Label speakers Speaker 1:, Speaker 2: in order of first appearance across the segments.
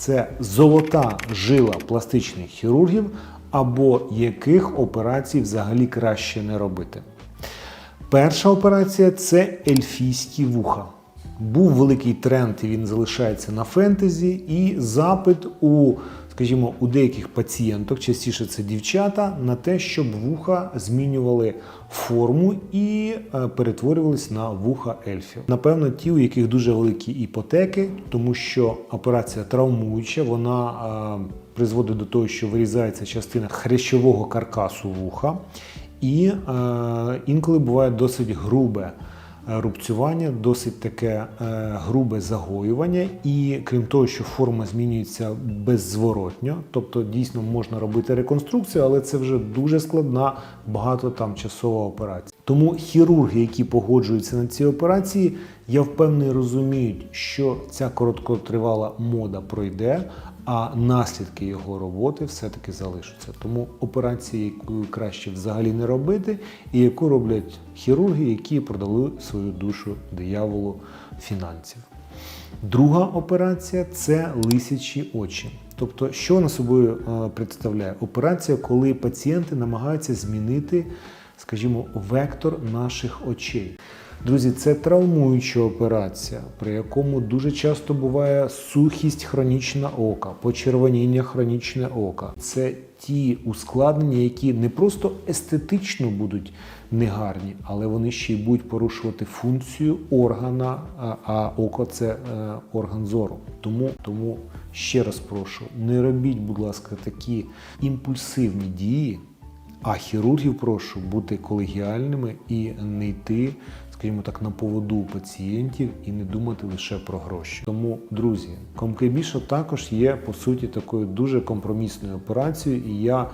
Speaker 1: Це золота жила пластичних хірургів, або яких операцій взагалі краще не робити. Перша операція це ельфійські вуха. Був великий тренд, і він залишається на фентезі, і запит у, скажімо, у деяких пацієнток, частіше це дівчата, на те, щоб вуха змінювали форму і е, перетворювались на вуха ельфів. Напевно, ті, у яких дуже великі іпотеки, тому що операція травмуюча, вона е, призводить до того, що вирізається частина хрящового каркасу вуха, і е, інколи буває досить грубе рубцювання, досить таке е, грубе загоювання. І крім того, що форма змінюється беззворотньо, тобто дійсно можна робити реконструкцію, але це вже дуже складна, багато там часова операція. Тому хірурги, які погоджуються на ці операції, я впевнений розуміють, що ця короткотривала мода пройде, а наслідки його роботи все-таки залишаться. Тому операції, яку краще взагалі не робити, і яку роблять хірурги, які продали свою душу дияволу фінансів. Друга операція це лисячі очі. Тобто, що вона собою е, представляє? Операція, коли пацієнти намагаються змінити, скажімо, вектор наших очей. Друзі, це травмуюча операція, при якому дуже часто буває сухість хронічна ока, почервоніння хронічне ока. Це ті ускладнення, які не просто естетично будуть негарні, але вони ще й будуть порушувати функцію органа, а, око це е, орган зору. Тому, тому ще раз прошу, не робіть, будь ласка, такі імпульсивні дії. А хірургів прошу бути колегіальними і не йти, скажімо так, на поводу пацієнтів і не думати лише про гроші. Тому, друзі, Комкебіша також є по суті такою дуже компромісною операцією, і я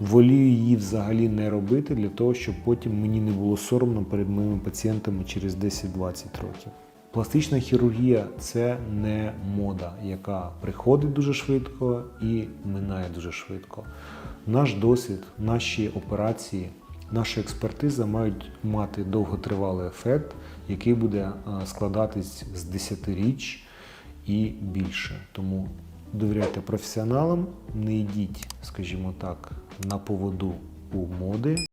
Speaker 1: волію її взагалі не робити для того, щоб потім мені не було соромно перед моїми пацієнтами через 10-20 років. Пластична хірургія це не мода, яка приходить дуже швидко і минає дуже швидко. Наш досвід, наші операції, наша експертиза мають мати довготривалий ефект, який буде е, складатись з десятиріч і більше. Тому довіряйте професіоналам, не йдіть, скажімо так, на поводу у моди.